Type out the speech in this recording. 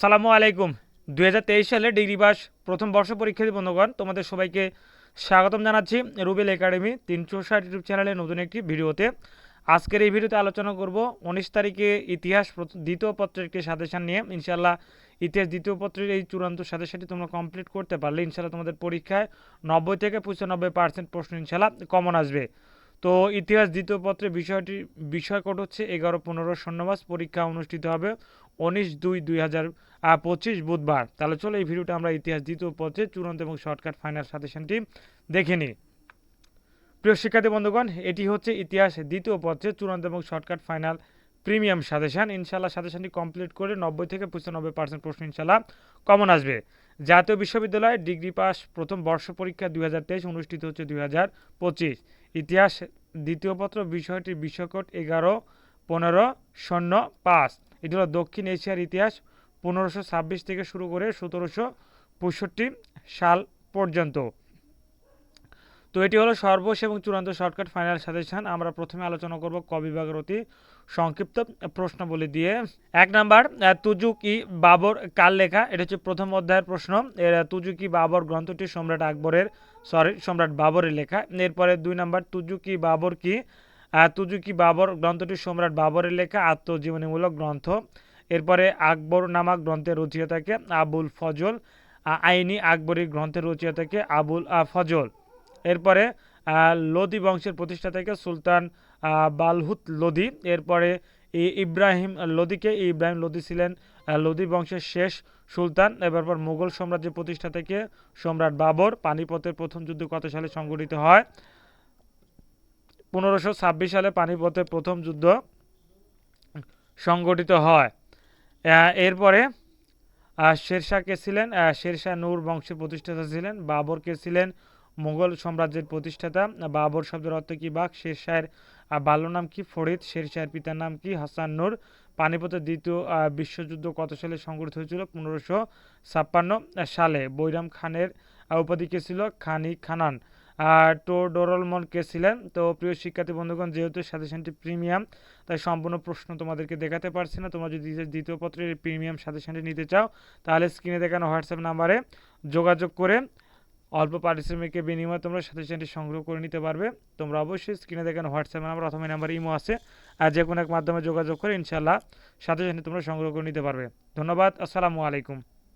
সালামু আলাইকুম। দুই হাজার তেইশ সালে ডিগ্রি পাস প্রথম বর্ষ পরীক্ষার্থী বন্ধুগণ, তোমাদের সবাইকে স্বাগতম জানাচ্ছি রুবেল একাডেমি তিনশো ষাট ইউটিউব চ্যানেলে নতুন একটি ভিডিওতে। আজকের এই ভিডিওতে আলোচনা করব উনিশ তারিখে ইতিহাস দ্বিতীয় পত্রের একটি সাজেশান নিয়ে। ইনশাল্লাহ ইতিহাস দ্বিতীয় পত্রের এই চূড়ান্ত সাজেশানটি তোমরা কমপ্লিট করতে পারলে ইনশাল্লাহ তোমাদের পরীক্ষায় নব্বই থেকে পঁচানব্বই পার্সেন্ট প্রশ্ন ইনশাল্লাহ কমন আসবে। তো ইতিহাস দ্বিতীয় পত্রের বিষয়টি, বিষয় কোড হচ্ছে এগারো পনেরো শূন্যমাস পরীক্ষা অনুষ্ঠিত হবে উনিশ দুই দুই হাজার পঁচিশ বুধবার। তাহলে চলো এই ভিডিওটা আমরা ইতিহাস দ্বিতীয় পত্রের চূড়ান্ত এবং শর্টকাট ফাইনাল সাজেশনটি দেখে নিই। প্রিয় শিক্ষার্থী বন্ধুগণ, এটি হচ্ছে ইতিহাস দ্বিতীয় পত্রের চূড়ান্ত এবং শর্টকাট ফাইনাল প্রিমিয়াম সাজেশন ইনশাল্লাহ সাজেশনটি কমপ্লিট করে নব্বই থেকে পঁচানব্বই পার্সেন্ট প্রশ্ন ইনশাল্লাহ কমন আসবে। জাতীয় বিশ্ববিদ্যালয়ে ডিগ্রি পাস প্রথম বর্ষ পরীক্ষা দুই হাজার তেইশ অনুষ্ঠিত হচ্ছে দুই হাজার পঁচিশ। ইতিহাস দ্বিতীয় পত্র বিষয়টির বিষয়কোড এগারো পনেরো, শূন্য, পাঁচ। এটি হলো দক্ষিণ এশিয়ার ইতিহাস, পনেরোশো ছাব্বিশ থেকে শুরু করে সতেরোশো পঁয়ষট্টি সাল পর্যন্ত। তো এটি হলো সর্বশেষ এবং চূড়ান্ত শর্টকাট ফাইনাল সাজেশন। আমরা প্রথমে আলোচনা করব ক বিভাগের অতি সংক্ষিপ্ত প্রশ্নাবলী দিয়ে। এক নাম্বার তুজুকি বাবর কার লেখা? এটা হচ্ছে প্রথম অধ্যায়ের প্রশ্ন। এর তুজুকি বাবর গ্রন্থটি সম্রাট আকবরের, সরি, সম্রাট বাবরের লেখা। এরপরে দুই নাম্বার, তুজুকি বাবর কি? তুজুকি বাবর, গ্রন্থটি সম্রাট বাবরের লেখা, আত্মজীবনীমূলক গ্রন্থ। এরপরে আকবর নামক গ্রন্থের রচয়িতাকে আবুল ফজল আইনি আকবরী গ্রন্থের রচয়িতাকে আবুল ফজল। এরপরে লোদি বংশের প্রতিষ্ঠা প্রতিষ্ঠাতাকে সুলতান বালহুত লোদি। এরপরে ইব্রাহিম লোদিকে ইব্রাহিম লোদি ছিলেন লোদি বংশের শেষ সুলতান। এবার পর মুঘল সাম্রাজ্যের প্রতিষ্ঠা থেকে সম্রাট বাবর। পানিপথের প্রথম যুদ্ধ কত সালে সংঘটিত হয়। পনেরোশো ছাব্বিশ সালে পানিপথের প্রথম যুদ্ধ সংগঠিত হয়। এরপরে শেরশাহ কে ছিলেন শেরশাহ নূর বংশের প্রতিষ্ঠাতা ছিলেন বাবর কে ছিলেন মুঘল সাম্রাজ্যের প্রতিষ্ঠাতা, বাবর শব্দের অর্থ কি বাঘ? শেরশাহের বাল্য নাম কি? ফরিদ। শেরশাহের পিতার নাম কি? হাসান নূর। পানিপথের দ্বিতীয় বিশ্বযুদ্ধ কত সালে সংগঠিত হয়েছিল? পনেরোশো ছাপ্পান্ন সালে। বৈরাম খানের উপাধি কে ছিল খানি খানান। টোডোরলমন কে ছিলেন? তো প্রিয় শিক্ষার্থী বন্ধুগণ, যেহেতু সাজেশনটি প্রিমিয়াম তাই সম্পূর্ণ প্রশ্ন তোমাদেরকে দেখাতে পারছি না। তোমরা যদি দ্বিতীয় পত্রের প্রিমিয়াম সাজেশনটি নিতে চাও, তাহলে স্ক্রিনে দেখানো হোয়াটসঅ্যাপ নাম্বারে যোগাযোগ করে অল্প পারিশ্রমিকের বিনিময়ে তোমরা সাজেশনটি সংগ্রহ করে নিতে পারবে। তোমরা অবশ্যই স্ক্রিনে দেখানো হোয়াটসঅ্যাপ নাম্বার অথবা নাম্বার ইমো আছে, আর যে কোনো এক মাধ্যমে যোগাযোগ করে ইনশাল্লাহ সাজেশনটি তোমরা সংগ্রহ করে নিতে পারবে। ধন্যবাদ, আসসালামু আলাইকুম।